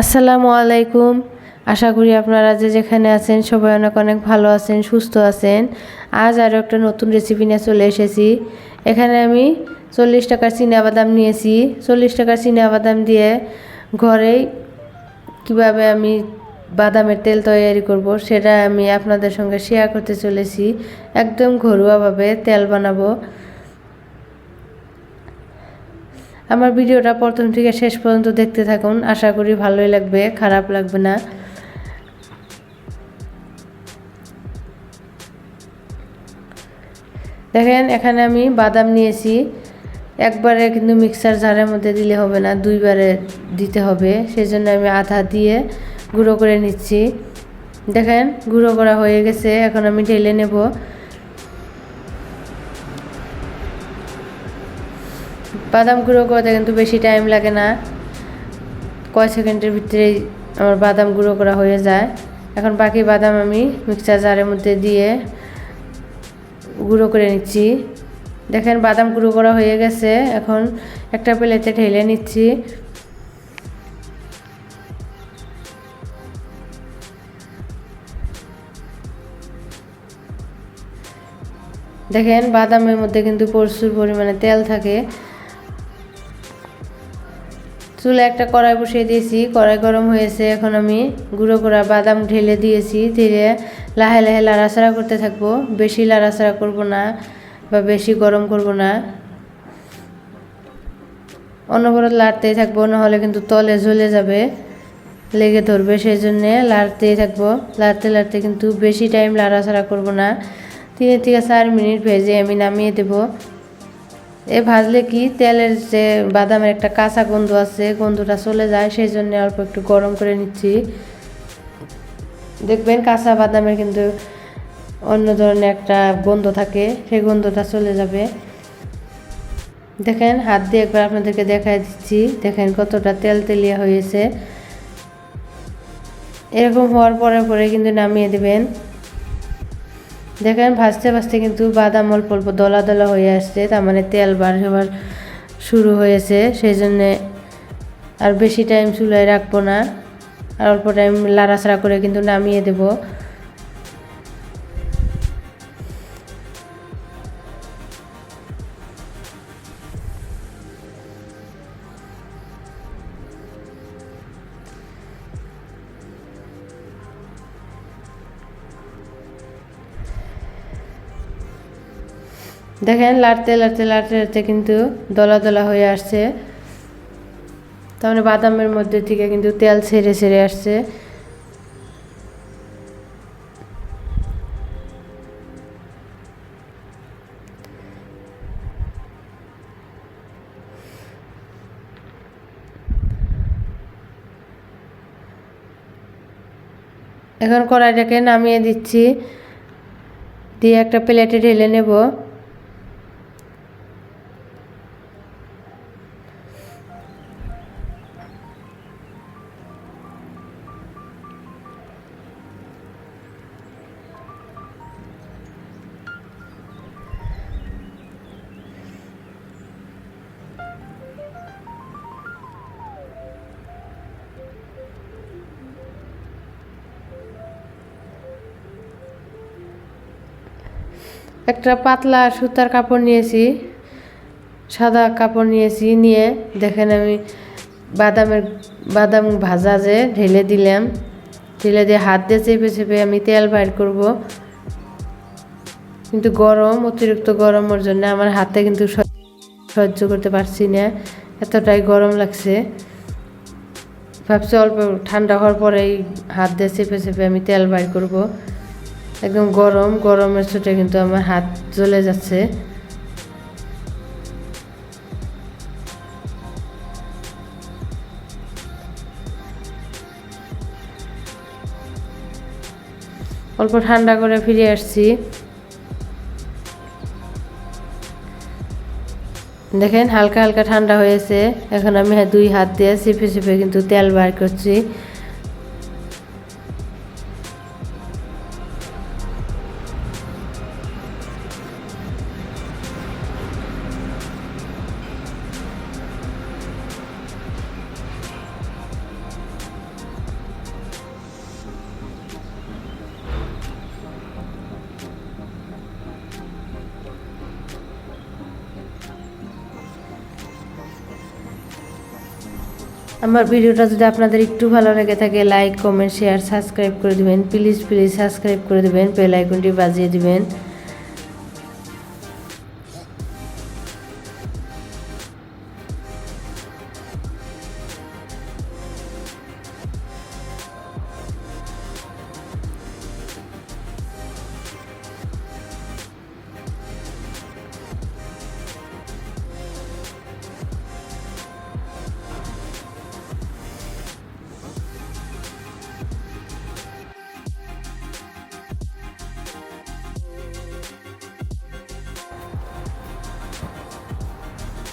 আসসালামু আলাইকুম। আশা করি আপনারা যে যেখানে আছেন সবাই অনেক অনেক ভালো আছেন, সুস্থ আছেন। আজ আরও একটা নতুন রেসিপি নিয়ে চলে এসেছি। এখানে আমি চল্লিশ টাকার বাদাম নিয়েছি। চল্লিশ টাকার বাদাম দিয়ে ঘরেই কীভাবে আমি বাদামের তেল তৈরি করব সেটা আমি আপনাদের সঙ্গে শেয়ার করতে চলেছি। একদম ঘরোয়াভাবে তেল বানাবো। আমার ভিডিওটা প্রথম থেকে শেষ পর্যন্ত দেখতে থাকুন। আশা করি ভালোই লাগবে, খারাপ লাগবে না। দেখেন, এখানে আমি বাদাম নিয়েছি। একবারে কিন্তু মিক্সার জারের মধ্যে দিলে হবে না, দুইবারে দিতে হবে। সেই জন্য আমি আধা দিয়ে গুঁড়ো করে নিচ্ছি। দেখেন, গুঁড়ো করা হয়ে গেছে, এখন আমি ঢেলে নেব। বাদাম গুঁড়ো করতে কিন্তু বেশি টাইম লাগে না। কয় সেকেন্ডের ভিতরেই আমার বাদাম গুঁড়ো করা হয়ে যায়। এখন বাকি বাদাম আমি মিক্সার জারের মধ্যে দিয়ে গুঁড়ো করে নিচ্ছি। দেখেন বাদাম গুঁড়ো করা হয়ে গেছে। এখন একটা প্লেটে ঢেলে নিচ্ছি। দেখেন বাদামের মধ্যে কিন্তু প্রচুর পরিমাণে তেল থাকে। চুলে একটা কড়াই বসিয়ে দিয়েছি, কড়াই গরম হয়েছে, এখন আমি গুঁড়ো করা বাদাম ঢেলে দিয়েছি, ধীরে লাহে লাহে লাড়াচাড়া করতে থাকব। বেশি লাড়াচাড়া করব না বা বেশি গরম করব না। অনবরত লাড়তেই থাকব, নাহলে কিন্তু তলে জ্বলে যাবে, লেগে ধরবে সেই জন্যে লাড়তেই থাকব। লাড়তে লাড়তে কিন্তু বেশি টাইম লাড়াচাড়া করব না। তিন থেকে চার মিনিট ভেজে আমি নামিয়ে দেবো। এ ভাজলে কি? তেলের যে বাদামের একটা কাঁচা গন্ধ আছে, গন্ধটা চলে যায়, সেই জন্য অল্প একটু গরম করে নিচ্ছি। দেখবেন কাঁচা বাদামের কিন্তু অন্য ধরনের একটা গন্ধ থাকে, সেই গন্ধটা চলে যাবে। দেখেন, হাত দিয়ে একবার আপনাদেরকে দেখাই দিচ্ছি। দেখেন কতটা তেল তেলিয়া হয়েছে। এরকম হওয়ার পরে পরে কিন্তু নামিয়ে দেবেন। দেখেন ভাজতে ভাজতে কিন্তু বাদাম অল্প অল্প দলা দলা হয়ে আসছে, তার মানে তেল বার হবার শুরু হয়েছে সেই জন্যে আর বেশি টাইম চুলায় রাখব না। আর অল্প টাইম লাড়াছাড়া করে কিন্তু নামিয়ে দেব। দেখেন লাড়তে লাড়তে লাড়তে লাড়তে কিন্তু দলা দলা হয়ে আসছে। মানে বাদামের মধ্যে থেকে কিন্তু তেল ছেড়ে ছেড়ে আসছে। এখন কড়াইটাকে নামিয়ে দিচ্ছি। দিয়ে একটা প্লেটে ঢেলে নেব। একটা পাতলা সুতার কাপড় নিয়েছি, সাদা কাপড় নিয়েছি, নিয়ে দেখেন আমি বাদামের, বাদাম ভাজা যে ঢেলে দিলাম, ঢেলে দিয়ে হাত দিয়ে চেপে চেপে আমি তেল বাইর করব। কিন্তু গরম, অতিরিক্ত গরমের জন্য আমার হাতে কিন্তু সহ্য করতে পারছি না, এতটাই গরম লাগছে। ভাবছি অল্প ঠান্ডা হওয়ার পরেই হাত দিয়ে চেপে চেপে আমি তেল বাইর করব। একদম গরম গরমের চোটে কিন্তু আমার হাত জ্বলে যাচ্ছে। অল্প ঠান্ডা করে ফিরে আসছি। দেখেন হালকা হালকা ঠান্ডা হয়েছে। এখন আমি দুই হাত দিয়ে চেপে চেপে কিন্তু তেল বার করছি। আমার ভিডিওটা যদি আপনাদের একটু ভালো লেগে থাকে লাইক কমেন্ট শেয়ার সাবস্ক্রাইব করে দিবেন। প্লিজ প্লিজ সাবস্ক্রাইব করে দিবেন। বেল আইকনটি বাজিয়ে দিবেন।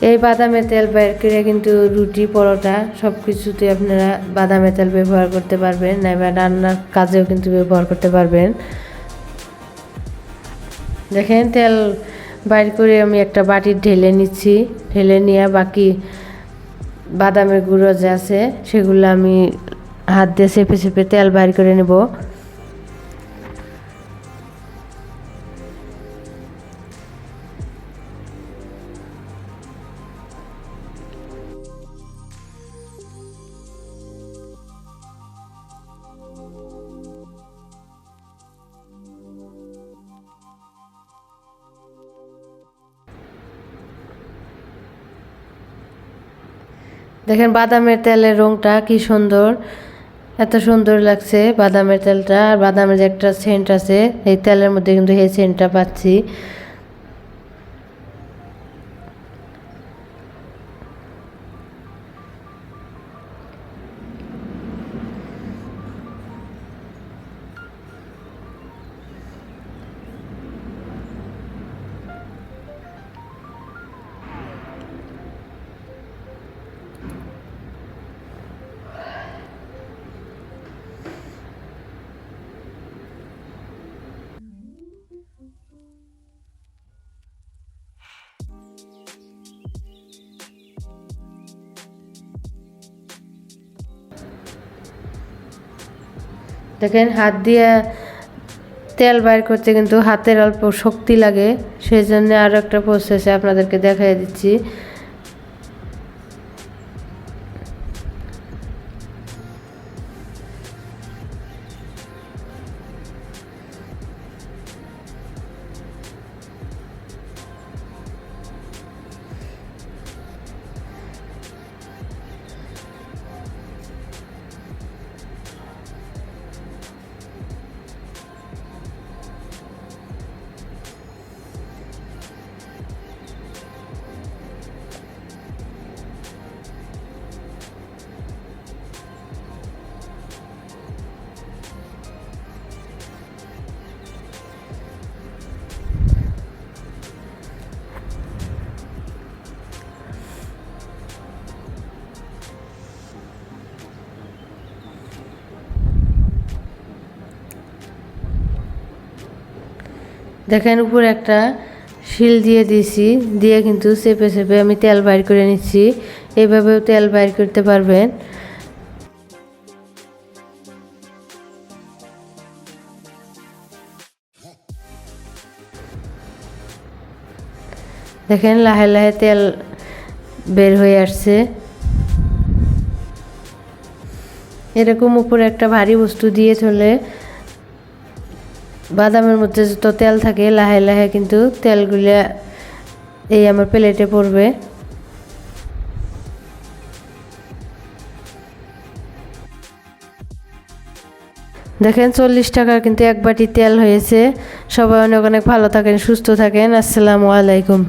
এই বাদামের তেল বের করে কিন্তু রুটি, পরোটা সব কিছুতে আপনারা বাদামের তেল ব্যবহার করতে পারবেন, নাইবা রান্নার কাজেও কিন্তু ব্যবহার করতে পারবেন। দেখেন, তেল বাইর করে আমি একটা বাটির ঢেলে নিচ্ছি। ঢেলে নিয়ে বাকি বাদামের গুঁড়ো যে আছে, সেগুলো আমি হাত দিয়ে চেপে চেপে তেল বাইর করে নেব। দেখেন বাদামের তেলের রংটা কি সুন্দর, এত সুন্দর লাগছে বাদামের তেলটা। আর বাদামের যে একটা সেন্ট আছে, এই তেলের মধ্যে কিন্তু এই সেন্টটা পাচ্ছি। দেখেন হাত দিয়ে তেল বাইর করতে কিন্তু হাতের অল্প শক্তি লাগে সেই জন্য আরও একটা প্রসেসে আপনাদেরকে দেখাই দিচ্ছি। দেখেন উপরে একটা শিল দিয়ে দিয়েছি, দিয়ে কিন্তু চেপে চেপে আমি তেল বাইর করে নিচ্ছি। এইভাবেও তেল বাইর করতে পারবেন। দেখেন লাহে লাহে তেল বের হয়ে আসছে। এরকম উপরে একটা ভারী বস্তু দিয়ে চলে বাদামের মধ্যে যত তেল থাকে, লাহে লাহে কিন্তু তেলগুলা এই আমার প্লেটে পড়বে। দেখেন চল্লিশ টাকার কিন্তু এক বাটি তেল হয়েছে। সবাই অনেক অনেক ভালো থাকেন, সুস্থ থাকেন। আসসালামু আলাইকুম।